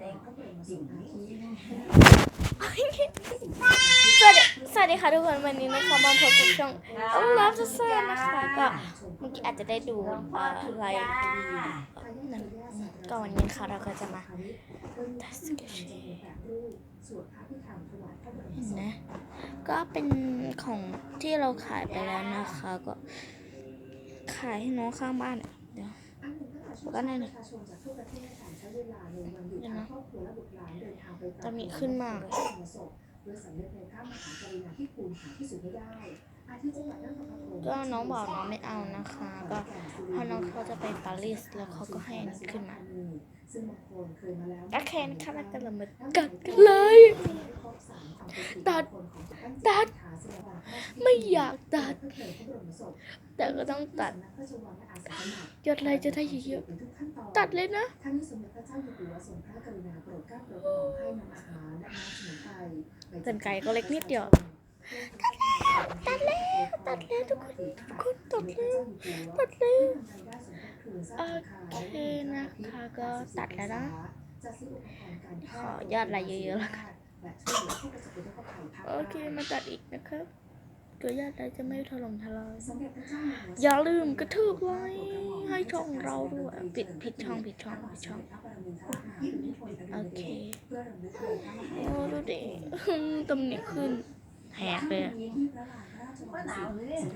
สวัสดีสวัสดีค่ะทุกคนวันนี้นะคะมาพบกับช่องโอ้ลาฟเซอร์นะคะก็เมื่อกี้อาจจะได้ดูอะไรนั่นก็วันนี้ค่ะเราก็จะมาทัศกชีเห็นนะก็เป็นของที่เราขายไปแล้วนะคะก็ ขายให้น้องข้างบ้านเดี๋ยวแล้วก็นั่น น่ะเดี๋ยวนะตอนนี้ขึ้นมากเลยก็น้องบอกน้องไม่เอานะคะ ก็เพราะน้องเขาจะไปปารีสแล้วเขาก็ให้อันนี้ขึ้นมาโอเคนะคะเราจะเริ่มมากัดกันเลย ตัด ตัด ไม่ อยากตัด แต่ก็ต้องตัดยอดไลค์จะได้เยอะๆตัดเลยนะกันไกรก็เล็กนิดเดียวตัดแล้วตัดแล้วทุกคนทุกคนตัดแล้วตัดแล้วโอเคนะคะก็ตัดแล้วนะขอยอดไลค์เยอะๆแล้วกันโอเคมาตัดอีกนะครับ ตัวยอดไลค์จะไม่ถล่มทลายอย่าลืมกระทืบไลค์ให้ช่องเราด้วยผิดผิดช่องผิดช่องผิดช่องโอเคโอ้ดูดิตำหนิขึ้นแหกเลยอะ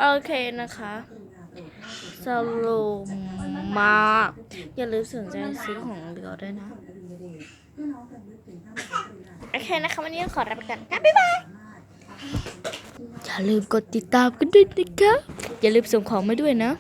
โอเคนะคะสรุปมากอย่าลืมสนใจซื้อของเรือด้วยนะโอเคนะคะวันนี้ขอรับประกันนะบ๊ายบาย อย่าลืมกดติดตามกันด้วยนะคะ อย่าลืมส่งของมาด้วยนะ